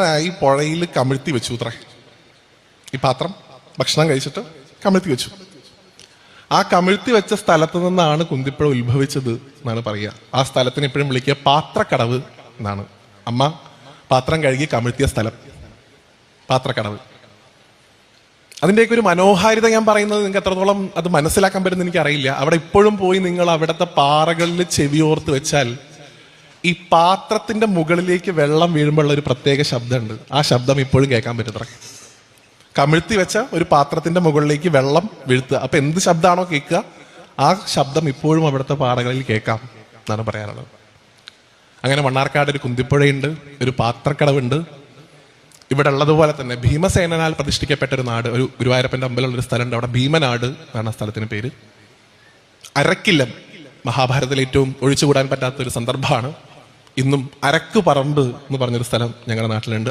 ഈ പുഴയിൽ കമിഴ്ത്തി വെച്ചു ഉത്ര ഈ പാത്രം ഭക്ഷണം കഴിച്ചിട്ട് കമിഴ്ത്തി വെച്ചു. ആ കമിഴ്ത്തി വെച്ച സ്ഥലത്ത് നിന്നാണ് കുന്തിപ്പുഴ ഉത്ഭവിച്ചത് എന്നാണ് പറയുക. ആ സ്ഥലത്തിന് എപ്പോഴും വിളിക്കുക പാത്രക്കടവ് എന്നാണ്. അമ്മ പാത്രം കഴുകി കമിഴ്ത്തിയ സ്ഥലം. പാത്രക്കടവ്. അതിന്റെയൊക്കെ ഒരു മനോഹാരിത ഞാൻ പറയുന്നത് നിങ്ങൾക്ക് എത്രത്തോളം അത് മനസ്സിലാക്കാൻ പറ്റുന്ന എനിക്കറിയില്ല. അവിടെ ഇപ്പോഴും പോയി നിങ്ങൾ അവിടുത്തെ പാറകളിൽ ചെവിയോർത്ത് വെച്ചാൽ ഈ പാത്രത്തിന്റെ മുകളിലേക്ക് വെള്ളം വീഴുമ്പോഴുള്ള ഒരു പ്രത്യേക ശബ്ദമുണ്ട്. ആ ശബ്ദം ഇപ്പോഴും കേൾക്കാൻ പറ്റത്ര കമിഴ്ത്തി വെച്ച ഒരു പാത്രത്തിന്റെ മുകളിലേക്ക് വെള്ളം വീഴ്ത്തുക. അപ്പൊ എന്ത് ശബ്ദമാണോ കേൾക്കുക? ആ ശബ്ദം ഇപ്പോഴും അവിടുത്തെ പാറകളിൽ കേൾക്കാം എന്നാണ് പറയാനുള്ളത്. അങ്ങനെ മണ്ണാർക്കാട് ഒരു കുന്തിപ്പുഴയുണ്ട് ഒരു പാത്രക്കടവുണ്ട്. ഇവിടെ ഉള്ളതുപോലെ തന്നെ ഭീമസേനാൽ പ്രതിഷ്ഠിക്കപ്പെട്ട ഒരു നാട് ഒരു ഗുരുവായൂരപ്പന്റെ അമ്പലമുള്ള ഒരു സ്ഥലമുണ്ട്. അവിടെ ഭീമനാട് എന്നാണ് ആ സ്ഥലത്തിന് പേര്. അരക്കില്ലം മഹാഭാരതത്തിൽ ഏറ്റവും ഒഴിച്ചുകൂടാൻ പറ്റാത്ത ഒരു സന്ദർഭമാണ്. ഇന്നും അരക്ക് പറമ്പ് എന്ന് പറഞ്ഞൊരു സ്ഥലം ഞങ്ങളുടെ നാട്ടിലുണ്ട്.